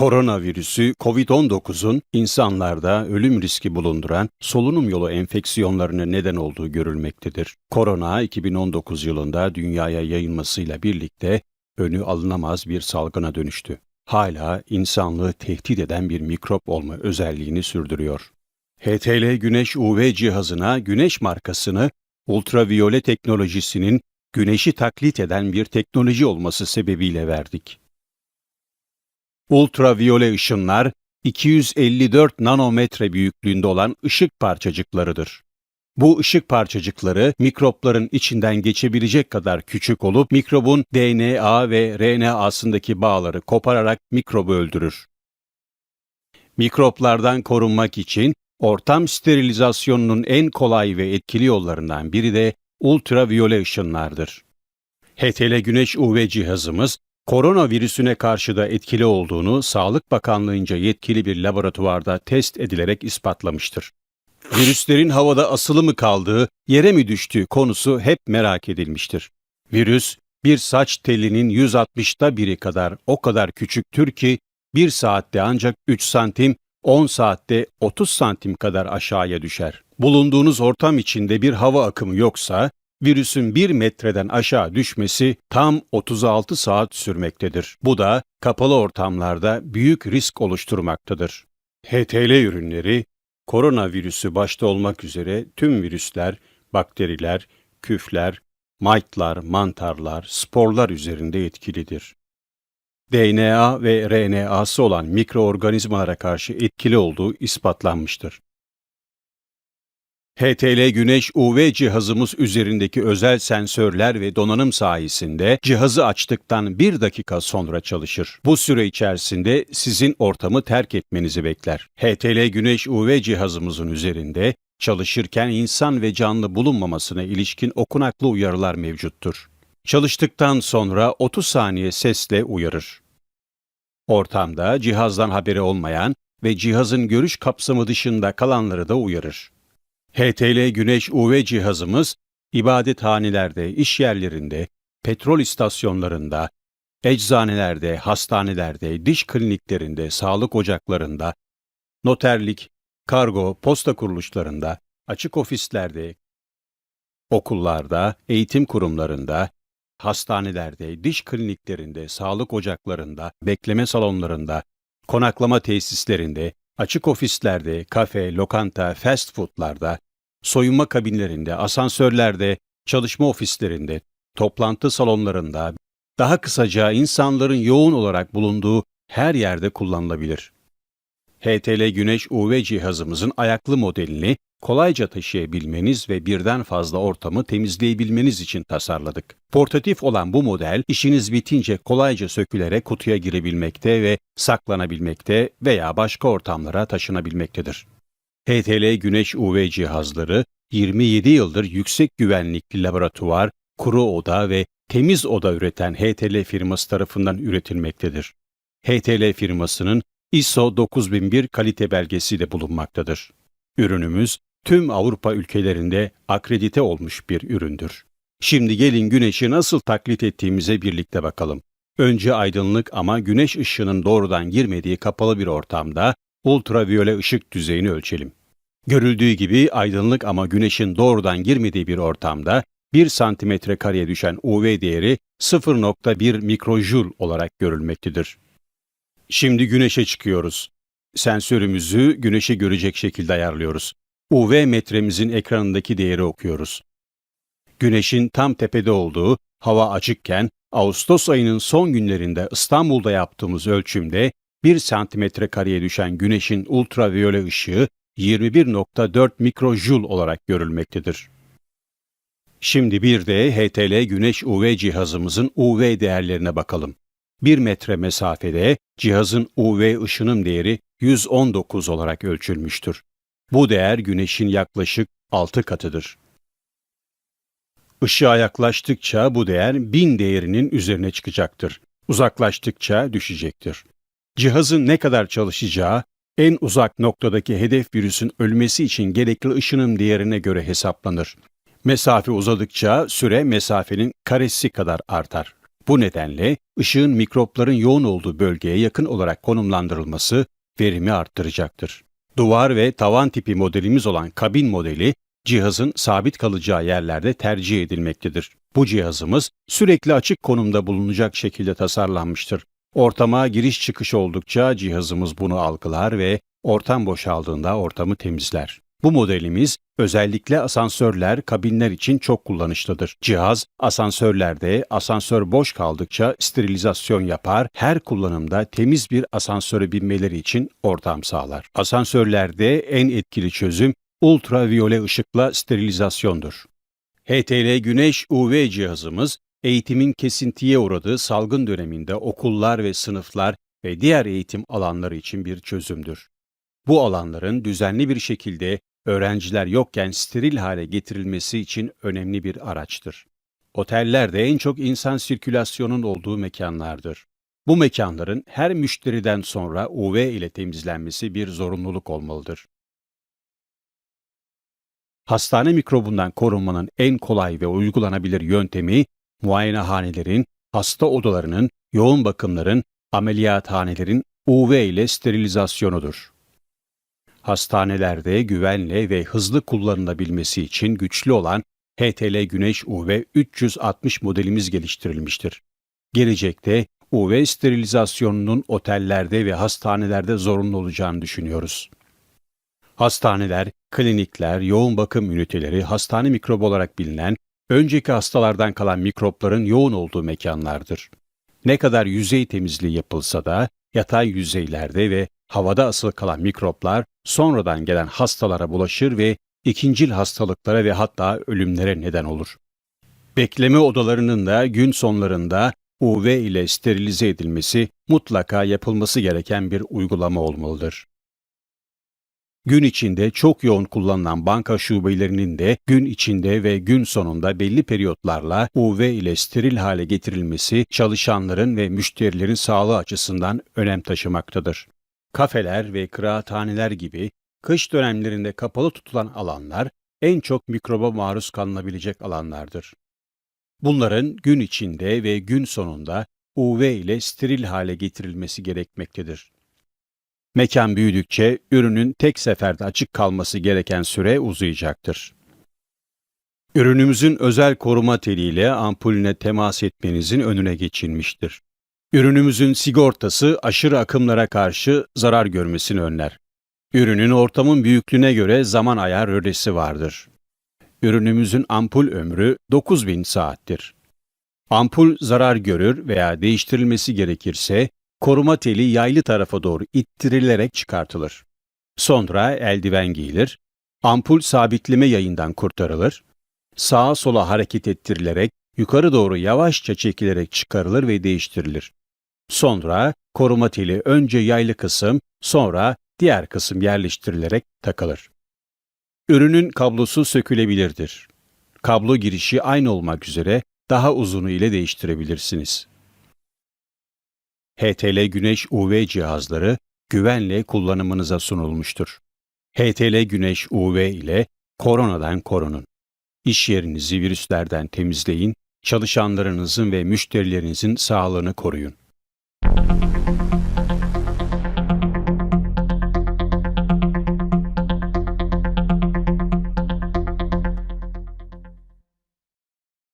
Koronavirüsü COVID-19'un insanlarda ölüm riski bulunduran solunum yolu enfeksiyonlarına neden olduğu görülmektedir. Korona 2019 yılında dünyaya yayılmasıyla birlikte önü alınamaz bir salgına dönüştü. Hala insanlığı tehdit eden bir mikrop olma özelliğini sürdürüyor. HTL Güneş UV cihazına güneş markasını ultraviyole teknolojisinin güneşi taklit eden bir teknoloji olması sebebiyle verdik. Ultraviyole ışınlar 254 nanometre büyüklüğünde olan ışık parçacıklarıdır. Bu ışık parçacıkları mikropların içinden geçebilecek kadar küçük olup mikrobun DNA ve RNA'sındaki bağları kopararak mikrobu öldürür. Mikroplardan korunmak için ortam sterilizasyonunun en kolay ve etkili yollarından biri de ultraviyole ışınlardır. HTL Güneş UV cihazımız koronavirüsüne karşı da etkili olduğunu Sağlık Bakanlığı'nca yetkili bir laboratuvarda test edilerek ispatlamıştır. Virüslerin havada asılı mı kaldığı, yere mi düştüğü konusu hep merak edilmiştir. Virüs, bir saç telinin 160'ta biri kadar o kadar küçüktür ki, bir saatte ancak 3 santim, 10 saatte 30 santim kadar aşağıya düşer. Bulunduğunuz ortam içinde bir hava akımı yoksa, virüsün 1 metreden aşağı düşmesi tam 36 saat sürmektedir. Bu da kapalı ortamlarda büyük risk oluşturmaktadır. HTL ürünleri, koronavirüsü başta olmak üzere tüm virüsler, bakteriler, küfler, mite'lar, mantarlar, sporlar üzerinde etkilidir. DNA ve RNA'sı olan mikroorganizmalara karşı etkili olduğu ispatlanmıştır. HTL Güneş UV cihazımız üzerindeki özel sensörler ve donanım sayesinde cihazı açtıktan bir dakika sonra çalışır. Bu süre içerisinde sizin ortamı terk etmenizi bekler. HTL Güneş UV cihazımızın üzerinde çalışırken insan ve canlı bulunmamasına ilişkin okunaklı uyarılar mevcuttur. Çalıştıktan sonra 30 saniye sesle uyarır. Ortamda cihazdan haberi olmayan ve cihazın görüş kapsamı dışında kalanları da uyarır. HTL Güneş UV cihazımız ibadethanelerde, iş yerlerinde, petrol istasyonlarında, eczanelerde, hastanelerde, diş kliniklerinde, sağlık ocaklarında, noterlik, kargo, posta kuruluşlarında, açık ofislerde, okullarda, eğitim kurumlarında, hastanelerde, diş kliniklerinde, sağlık ocaklarında, bekleme salonlarında, konaklama tesislerinde, açık ofislerde, kafe, lokanta, fast foodlarda, soyunma kabinlerinde, asansörlerde, çalışma ofislerinde, toplantı salonlarında, daha kısaca insanların yoğun olarak bulunduğu her yerde kullanılabilir. HTL Güneş UV cihazımızın ayaklı modelini kolayca taşıyabilmeniz ve birden fazla ortamı temizleyebilmeniz için tasarladık. Portatif olan bu model işiniz bitince kolayca sökülerek kutuya girebilmekte ve saklanabilmekte veya başka ortamlara taşınabilmektedir. HTL Güneş UV cihazları 27 yıldır yüksek güvenlikli laboratuvar, kuru oda ve temiz oda üreten HTL firması tarafından üretilmektedir. HTL firmasının ISO 9001 kalite belgesi de bulunmaktadır. Ürünümüz tüm Avrupa ülkelerinde akredite olmuş bir üründür. Şimdi gelin güneşi nasıl taklit ettiğimize birlikte bakalım. Önce aydınlık ama güneş ışığının doğrudan girmediği kapalı bir ortamda ultraviyole ışık düzeyini ölçelim. Görüldüğü gibi aydınlık ama güneşin doğrudan girmediği bir ortamda 1 santimetre kareye düşen UV değeri 0.1 mikrojul olarak görülmektedir. Şimdi güneşe çıkıyoruz. Sensörümüzü güneşi görecek şekilde ayarlıyoruz. UV metremizin ekranındaki değeri okuyoruz. Güneşin tam tepede olduğu, hava açıkken Ağustos ayının son günlerinde İstanbul'da yaptığımız ölçümde 1 santimetre kareye düşen güneşin ultraviyole ışığı 21.4 mikrojul olarak görülmektedir. Şimdi bir de HTL Güneş UV cihazımızın UV değerlerine bakalım. 1 metre mesafede cihazın UV ışınım değeri 119 olarak ölçülmüştür. Bu değer güneşin yaklaşık 6 katıdır. Işığa yaklaştıkça bu değer 1000 değerinin üzerine çıkacaktır. Uzaklaştıkça düşecektir. Cihazın ne kadar çalışacağı en uzak noktadaki hedef virüsün ölmesi için gerekli ışınım değerine göre hesaplanır. Mesafe uzadıkça süre mesafenin karesi kadar artar. Bu nedenle ışığın mikropların yoğun olduğu bölgeye yakın olarak konumlandırılması verimi arttıracaktır. Duvar ve tavan tipi modelimiz olan kabin modeli cihazın sabit kalacağı yerlerde tercih edilmektedir. Bu cihazımız sürekli açık konumda bulunacak şekilde tasarlanmıştır. Ortama giriş çıkış oldukça cihazımız bunu algılar ve ortam boşaldığında ortamı temizler. Bu modelimiz özellikle asansörler, kabinler için çok kullanışlıdır. Cihaz asansörlerde asansör boş kaldıkça sterilizasyon yapar, her kullanımda temiz bir asansöre binmeleri için ortam sağlar. Asansörlerde en etkili çözüm ultraviyole ışıkla sterilizasyondur. HTL Güneş UV cihazımız eğitimin kesintiye uğradığı salgın döneminde okullar ve sınıflar ve diğer eğitim alanları için bir çözümdür. Bu alanların düzenli bir şekilde öğrenciler yokken steril hale getirilmesi için önemli bir araçtır. Oteller de en çok insan sirkülasyonun olduğu mekanlardır. Bu mekanların her müşteriden sonra UV ile temizlenmesi bir zorunluluk olmalıdır. Hastane mikrobundan korunmanın en kolay ve uygulanabilir yöntemi muayenehanelerin, hasta odalarının, yoğun bakımların, ameliyathanelerin UV ile sterilizasyonudur. Hastanelerde güvenle ve hızlı kullanılabilmesi için güçlü olan HTL Güneş UV 360 modelimiz geliştirilmiştir. Gelecekte UV sterilizasyonunun otellerde ve hastanelerde zorunlu olacağını düşünüyoruz. Hastaneler, klinikler, yoğun bakım üniteleri hastane mikrobu olarak bilinen, önceki hastalardan kalan mikropların yoğun olduğu mekanlardır. Ne kadar yüzey temizliği yapılsa da yatay yüzeylerde ve havada asılı kalan mikroplar sonradan gelen hastalara bulaşır ve ikincil hastalıklara ve hatta ölümlere neden olur. Bekleme odalarının da gün sonlarında UV ile sterilize edilmesi mutlaka yapılması gereken bir uygulama olmalıdır. Gün içinde çok yoğun kullanılan banka şubelerinin de gün içinde ve gün sonunda belli periyotlarla UV ile steril hale getirilmesi çalışanların ve müşterilerin sağlığı açısından önem taşımaktadır. Kafeler ve kıraathaneler gibi kış dönemlerinde kapalı tutulan alanlar en çok mikroba maruz kalınabilecek alanlardır. Bunların gün içinde ve gün sonunda UV ile steril hale getirilmesi gerekmektedir. Mekan büyüdükçe ürünün tek seferde açık kalması gereken süre uzayacaktır. Ürünümüzün özel koruma teliyle ampulüne temas etmenizin önüne geçilmiştir. Ürünümüzün sigortası aşırı akımlara karşı zarar görmesini önler. Ürünün ortamın büyüklüğüne göre zaman ayar rölesi vardır. Ürünümüzün ampul ömrü 9000 saattir. Ampul zarar görür veya değiştirilmesi gerekirse koruma teli yaylı tarafa doğru ittirilerek çıkartılır. Sonra eldiven giyilir, ampul sabitleme yayından kurtarılır, sağa sola hareket ettirilerek yukarı doğru yavaşça çekilerek çıkarılır ve değiştirilir. Sonra koruma teli önce yaylı kısım, sonra diğer kısım yerleştirilerek takılır. Ürünün kablosu sökülebilirdir. Kablo girişi aynı olmak üzere daha uzunu ile değiştirebilirsiniz. HTL Güneş UV cihazları güvenle kullanımınıza sunulmuştur. HTL Güneş UV ile koronadan korunun. İş yerinizi virüslerden temizleyin, çalışanlarınızın ve müşterilerinizin sağlığını koruyun.